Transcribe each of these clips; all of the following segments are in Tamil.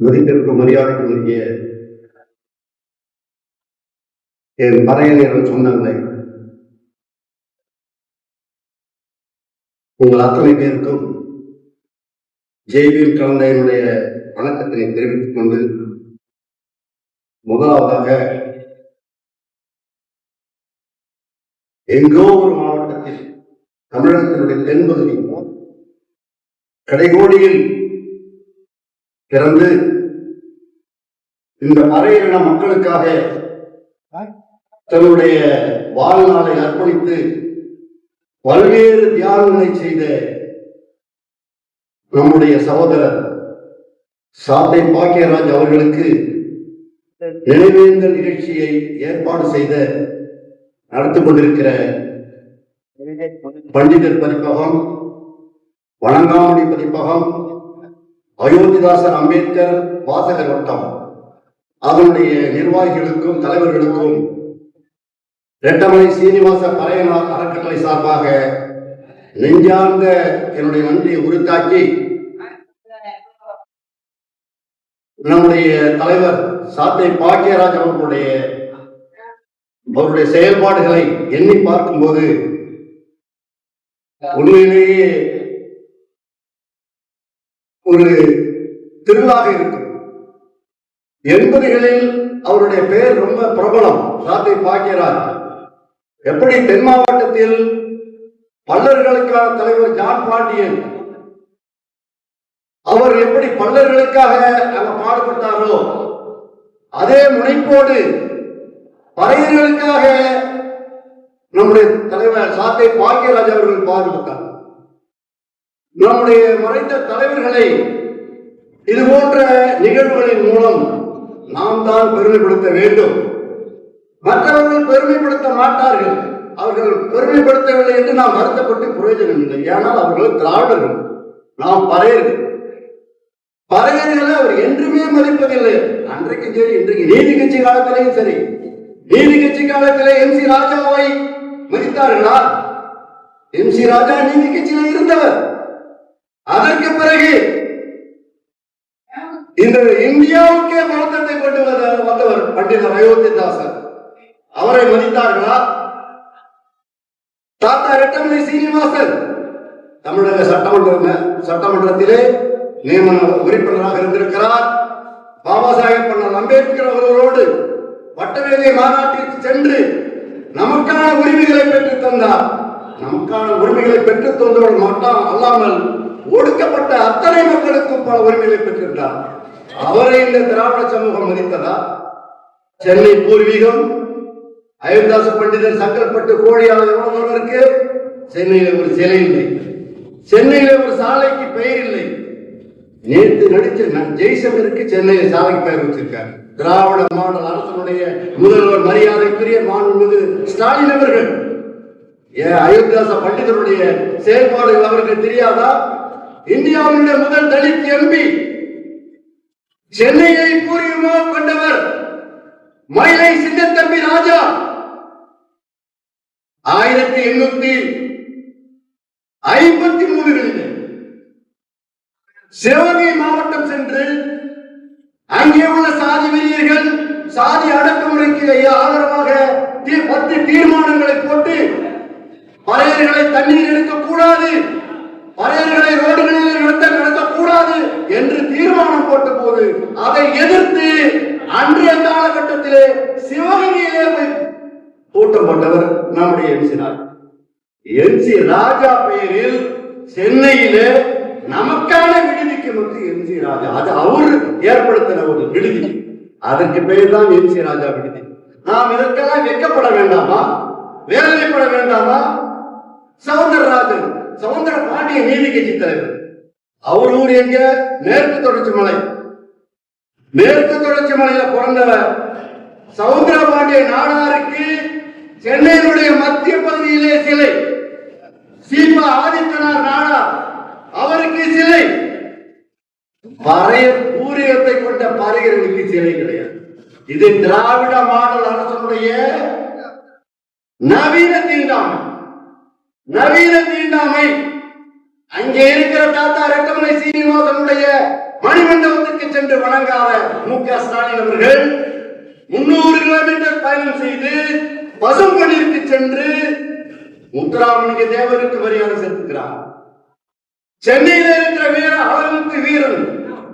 மதிப்பிற்கும் மரியாதைக்குரிய என் பறையணியர்கள் சொன்னாங்களே உங்கள் அத்தனை பேருக்கும் ஜெய்பீம் கலந்த என்னுடைய வணக்கத்தினை தெரிவித்துக் கொண்டு முதலாவதாக எங்கோ ஒரு மாவட்டத்தில் தமிழகத்தினுடைய தென்பகுதி கடைகோடியில் பிறந்து இந்த மறையின மக்களுக்காக தன்னுடைய வாழ்நாளை அர்ப்பணித்து பல்வேறு தியாகங்களை செய்த நம்முடைய சகோதரர் சாத்தை பாக்கியராஜ் அவர்களுக்கு நினைவேந்தல் நிகழ்ச்சியை ஏற்பாடு செய்த நடத்தி கொண்டிருக்கிற பண்டிதர் பதிப்பகம் வணங்காமணி பதிப்பகம் அயோத்திதாசர் அம்பேத்கர் வாசகர் வட்டம். அதனுடைய நிர்வாகிகளுக்கும் தலைவர்களுக்கும் ரெட்டமலை சீனிவாச பறையனார் அறக்கட்டளை சார்பாக நெஞ்சார்ந்த என்னுடைய நன்றியை உறுத்தாக்கி நம்முடைய தலைவர் சாத்தை பாக்கியராஜ் அவர்களுடைய அவருடைய செயல்பாடுகளை எண்ணி பார்க்கும்போது உண்மையிலேயே ஒரு திருவிழாக இருக்கும். எண்பதுகளில் அவருடைய பெயர் ரொம்ப பிரபலம் சாத்தை பாக்கியராஜ். எப்படி தென் மாவட்டத்தில் பல்லர்களுக்கான தலைவர் ஜான் பாண்டியன் அவர் எப்படி பல்லர்களுக்காக நம்ம பாடுபட்டாரோ அதே முனைப்போடு பறையர்களுக்காக நம்முடைய தலைவர் சாத்தை பாக்கியராஜ் அவர்கள் பாடுபட்டார். நம்முடைய மறைந்த தலைவர்களை இது போன்ற நிகழ்வுகளின் மூலம் நாம் தான் பெருமைப்படுத்த வேண்டும். மற்றவர்கள் பெருமைப்படுத்த மாட்டார்கள். அவர்கள் பெருமைப்படுத்தவில்லை என்று நாம் வருத்தப்பட்டு பிரயோஜனம் இல்லை. ஏனால் அவர்கள் திராவிடர்கள். நாம் பறையர்கள். பறையர்களை அவர் என்றுமே மதிப்பதில்லை. அன்றைக்கும் சரி இன்றைக்கு நீதி கட்சி காலத்திலேயும் சரி. நீதி கட்சி காலத்திலே எம் சி ராஜாவை மதித்தார்களா? எம் சி ராஜா நீதி கட்சியில் இருந்தவர். அதற்கு பிறகு இந்த இந்தியாவுக்கே மாற்றத்தை கொண்டு வந்த வந்தவர் பண்டித அயோத்திதாசர். அவரை மதித்தார்களா? தாத்தா ரெட்டமலை சீனிவாசன். தமிழக சட்டமன்ற சட்டமன்றத்திலே நியமன உறுப்பினராக இருந்திருக்கிறார். பாபா சாஹேப் அண்ணல் அம்பேத்கர் அவர்களோடு வட்டவேலை மாநாட்டிற்கு சென்று நமக்கான உரிமைகளை பெற்றுத் தந்தார். நமக்கான உரிமைகளை பெற்றுத் தந்தவர்கள் மட்டும் அல்லாமல் ஒடுக்கப்பட்ட அத்தனை மக்களுக்கும் பல உரிமைகளை பெற்றிருந்தார். அவரை இந்த திராவிட சமூகம் மதித்ததா? சென்னை பூர்வீகம் அயோத்தாச பண்டிதர் சங்கல்பட்டு கோழியாளர் எவ்வளவு சென்னையில ஒரு சிலை இல்லை. சென்னையில ஒரு சாலைக்கு பெயர் இல்லை. நேற்று நடிச்ச ஜெய்சங்கருக்கு சென்னையில சாலைக்கு பெயர் வச்சிருக்காரு. திராவிட மாடல் அரசனுடைய முதல்வர் மரியாதைக்குரிய மாண்புமிகு ஸ்டாலின் அவர்கள். ஏன் அயோத்தியாச பண்டிதருடைய செயல்பாடுகள் அவருக்கு தெரியாதா? இந்தியாவினுடைய முதல் தலித் எம்பி சென்னையை பூர்வீகமாக கொண்டவர் மயிலை சின்னத்தம்பி ராஜா. ஆயிரத்தி எண்ணூத்தி ஐம்பத்தி மூணுகளில் சிவகங்கை மாவட்டம் சென்று அங்கே உள்ள சாதி வெறியர்கள் சாதி அடக்குமுறைக்கு ஆதரவாக தீ- பத்து தீர்மானங்களை போட்டு பறையர்களை தண்ணீர் எடுக்கக்கூடாது மனிதர்களை ரோடுகளில் நடத்த நடத்தக்கூடாது என்று தீர்மானம் போட்ட போது அதை எதிர்த்து அன்றைய காலகட்டத்திலே சிவகங்கையிலே போய் கூட்டம் போட்டவர் நம்முடைய M C Raja C Raja பெயரில் சென்னையிலே நமக்கான விடுதிக்கு வந்து எம்ஜி ராஜா. அது அவர் ஏற்படுத்தின ஒரு விடுதி. அதற்கு பெயர் தான் எம்சி ராஜா விடுதி. நாம் இதற்கெல்லாம் வெக்கப்பட வேண்டாமா? வேதனைப்பட வேண்டாமா? சௌந்தரராஜன் சவுந்தர பாண்டிய நீதி கட்சி தலைவர். அவர் ஊர் எங்க? மேற்கு தொடர்ச்சி மலை. மேற்கு தொடர்ச்சி மலையில பிறந்தவர் சவுந்தர பாண்டிய நாடாருக்கு சென்னையினுடைய மத்திய பகுதியிலே சிலை. சீமா ஆதித்தனார் நாடா அவருக்கு சிலை. பறைய பூரியத்தை கொண்ட பறையர்களுக்கு சிலை கிடையாது. இது திராவிட மாடல் அரசனுடைய நவீன தீண்டாமை நவீன தீண்டாமை. அங்கே இருக்கிற தாத்தா ரெட்டமலை சீனிவாசனுடைய மணிமண்டபத்துக்கு சென்று வணங்காத மு க ஸ்டாலின் அவர்கள் முன்னூறு கிலோமீட்டர் பயணம் செய்து பசும்பொன்னிற்கு சென்று முத்துராமலிங்க தேவருக்கு மரியாதை செலுத்துகிறார். சென்னையில இருக்கிற வீர அழகுக்கு வீரன்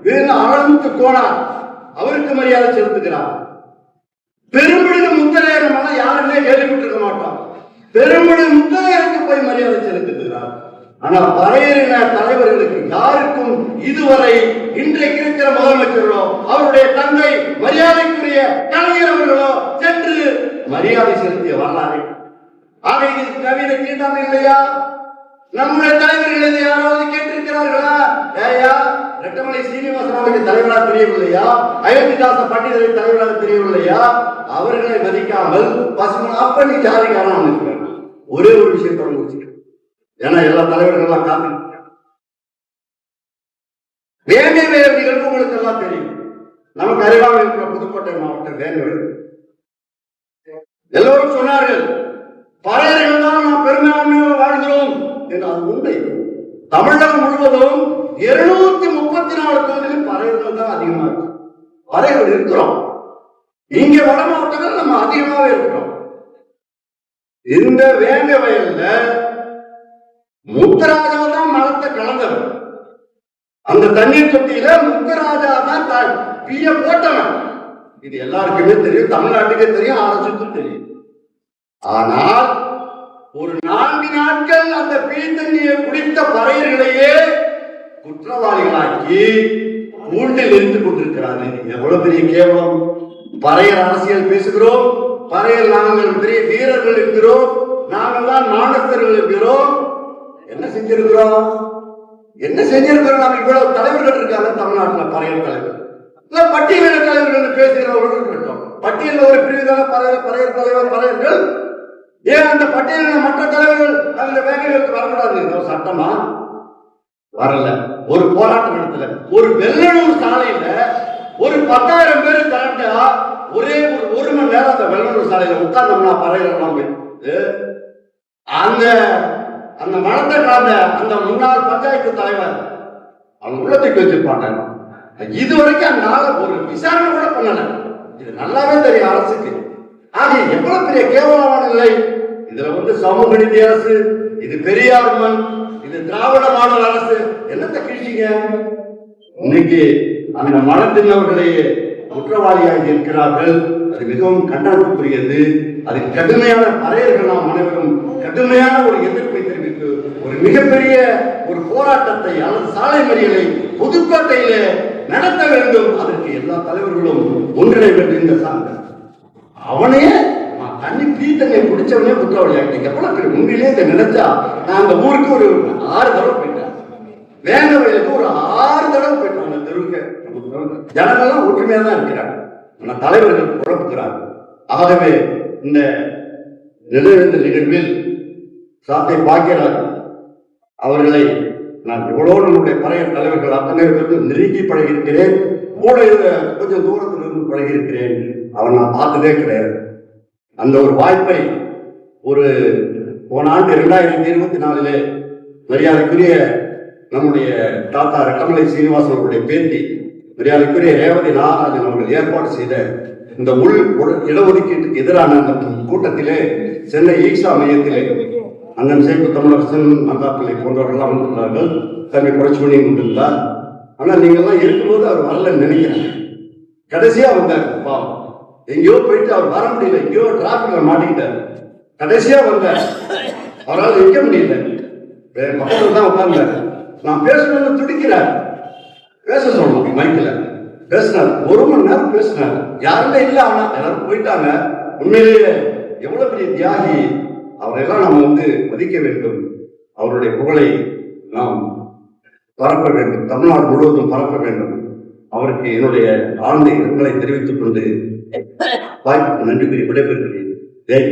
வீர அழகுக்கு கோனார் அவருக்கு மரியாதை செலுத்துகிறார். பெரும்புழுது முத்தரையர் மன யாருமே கேள்விப்பட்டிருக்க மாட்டோம். பெரும்புழுது முத்தரையருக்கு போய் மரியாதை செலுத்துகிறார். ஆனால் பறையறின தலைவர்களுக்கு யாருக்கும் இதுவரை இன்றைக்கு இருக்கிற முதலமைச்சர்களோ அவருடைய தந்தை மரியாதைக்குரிய கலைஞர் அவர்களோ சென்று மரியாதை செலுத்திய வரலாறு. ஆக இது கவிதை தீண்டாமை இல்லையா? நம்முடைய தலைவர்கள் இதை யாராவது கேட்டிருக்கிறார்களா? ரெட்டமலை சீனிவாசனாவுக்கு தலைவராக தெரியவில்லையா? அயோத்திதாச பண்டிதரை தலைவராக தெரியவில்லையா? அவர்களை மதிக்காமல் பசுமன் அப்படி நீ ஜாதிக்காரன் ஒரே ஒரு விஷயத்தோட முடிச்சுக்கிறேன் ஏன்னா எல்லா தலைவர்கள் எல்லாம் காத்து வேண்டிய வேறு நிகழ்வு உங்களுக்கு எல்லாம் தெரியும். நமக்கு அறிவாக இருக்கிற புதுக்கோட்டை மாவட்டம் வேங்கை எல்லோரும் சொன்னார்கள் பறையர்கள் தான் நாம் பெருமையாண்மையோடு வாழ்கிறோம். என்று அது உண்மை. தமிழகம் முழுவதும் இருநூத்தி முப்பத்தி நாலு தொகுதியில் பறையர்கள் தான் அதிகமா இருக்கு. பறையர்கள் இருக்கிறோம். இங்க வட மாவட்டங்கள் நம்ம அதிகமாவே இருக்கிறோம். இந்த வேங்க வயல்ல முத்தராஜா தான் மரத்தை கலந்தவர் அந்த தண்ணீர் தொட்டியில முத்தராஜா தான் த- பிய போட்டவன். இது எல்லாருக்குமே தெரியும். தமிழ்நாட்டுக்கே தெரியும். அரசுக்கும் தெரியும். ஆனால் ஒரு நான்கு நாட்கள் அந்த பீ தண்ணியை குடித்த பறையர்களையே குற்றவாளிகளாக்கி கூண்டில் இருந்து கொண்டிருக்கிறார்கள். எவ்வளவு பெரிய கேவலம். பறையர் அரசியல் பேசுகிறோம். பறையர் நாங்கள் பெரிய வீரர்கள் இருக்கிறோம் நாங்கள் தான் மாணவர்கள் இருக்கிறோம் என்ன செஞ்சிருக்கிறோம்? என்ன செஞ்சிருக்கிறோம்? நாம் இவ்வளவு தலைவர்கள் இருக்காங்க தமிழ்நாட்டில் பறையர் தலைவர் இல்ல பட்டியலின தலைவர்கள் பேசுகிறவர்கள் இருக்கட்டும். பட்டியலில் ஒரு பிரிவுதான பறையர் பறையர் தலைவர் பறையர்கள். ஏன் அந்த பட்டியலில் மற்ற தலைவர்கள் அந்த வேலைகளுக்கு வரக்கூடாது? ஒரு சட்டமா? வரல. ஒரு போராட்டம் நடத்தல. ஒரு வெள்ளனூர் சாலையில ஒரு பத்தாயிரம் பேர் கரெக்டா ஒரே ஒரு ஒரு மணி நேரம் அந்த வெள்ளனூர் சாலையில உட்கார்ந்தோம்னா பறையலாம் அந்த அந்த மனத்தை காந்த அந்த முன்னாள் பஞ்சாயத்து தலைவர் அவங்க உள்ளத்துக்கு வச்சிருப்பாங்க. இது வரைக்கும் அந்த ஒரு விசாரணை கூட பண்ணல. இது நல்லாவே தெரியும் அரசுக்கு. ஆக எவ்வளவு பெரிய கேவலமான நிலை. இதுல வந்து சமூக நீதி அரசு இது பெரியார் மண் இது திராவிட மாடல் அரசு. என்னத்தை கிழிச்சிங்க? இன்னைக்கு அந்த மனத்தினவர்களையே குற்றவாளியாக இருக்கிறார்கள். அது மிகவும் கண்டனத்துக்குரியது. அது கடுமையான பறையர்கள் நாம் அனைவரும் கடுமையான ஒரு எதிர்ப்பை தெரிவித்து ஒரு மிகப்பெரிய ஒரு போராட்டத்தை அல்லது சாலை மறியலை புதுக்கோட்டையிலே நடத்த வேண்டும். அதற்கு எல்லா தலைவர்களும் ஒன்றிணை வேண்டும் இந்த சார்ந்த அவனே தண்ணி பீ தண்ணியை குடிச்சவனே குற்றவாளி ஆகிட்டேன் எவ்வளவு பெரிய இதை நினைச்சா நான் அந்த ஊருக்கு ஒரு ஆறு தடவை போயிட்டேன் வேங்க வயலுக்கு ஒரு ஆறு தடவை போயிட்டோம் அந்த தெருவுக்கு. ஜனங்கள்லாம் ஒற்றுமையா தான் இருக்கிறாங்க. ஆனா தலைவர்கள் குழப்புகிறாங்க ஆகவே இந்த நிலவிருந்த நிகழ்வில் சாத்தை பாக்கிறார் அவர்களை நான் எவ்வளோ நம்முடைய பழைய தலைவர்கள் அத்தனை பேருக்கு நெருங்கி பழகியிருக்கிறேன். கூட இருந்த கொஞ்சம் தூரத்தில் இருந்து பழகியிருக்கிறேன். அவன் நான் பார்த்ததே கிடையாது. அந்த ஒரு வாய்ப்பை ஒரு போன ஆண்டு இரண்டாயிரத்தி இருபத்தி நாலிலே மரியாதைக்குரிய நம்முடைய தாத்தா கமலை சீனிவாசன் அவருடைய பேத்தி மரியாதைக்குரிய ரேவதி நாகராஜன் அவர்கள் ஏற்பாடு செய்த இந்த உள் இடஒதுக்கீட்டுக்கு எதிரான அந்த கூட்டத்திலே சென்னை ஈஷா மையத்திலே அண்ணன் சேப்பு தமிழரசன் மகாப்பிள்ளை போன்றவர்கள்லாம் வந்திருந்தார்கள். தன்னை புரட்சிமணி கொண்டிருந்தார் ஆனால் நீங்கள்லாம் இருக்கும்போது அவர் வரலன்னு நினைக்கிறேன். கடைசியா வந்தார். பாவம். எங்கேயோ போயிட்டு அவர் வர முடியல எங்கேயோ டிராபிக்ல மாட்டிக்கிட்டார். கடைசியா வந்தார். அவரால் நிற்க முடியல. வேற தான் உட்கார்ந்தார். நான் பேசணும்னு துடிக்கிறார். பேச சொல்லணும் மைக்கில் பேசினார். ஒரு மணி நேரம் பேசினார். யாருமே இல்லை ஆனா எல்லாரும் போயிட்டாங்க. உண்மையிலேயே எவ்வளவு பெரிய தியாகி அவரெல்லாம் நாம் வந்து மதிக்க வேண்டும். அவருடைய புகழை நாம் பரப்ப வேண்டும். தமிழ்நாடு முழுவதும் பரப்ப வேண்டும். அவருக்கு என்னுடைய ஆழ்ந்த இரங்கலை தெரிவித்துக் கொண்டு வாய்ப்புக்கு நன்றி கூறி விடைபெறுகிறேன். ஜெய்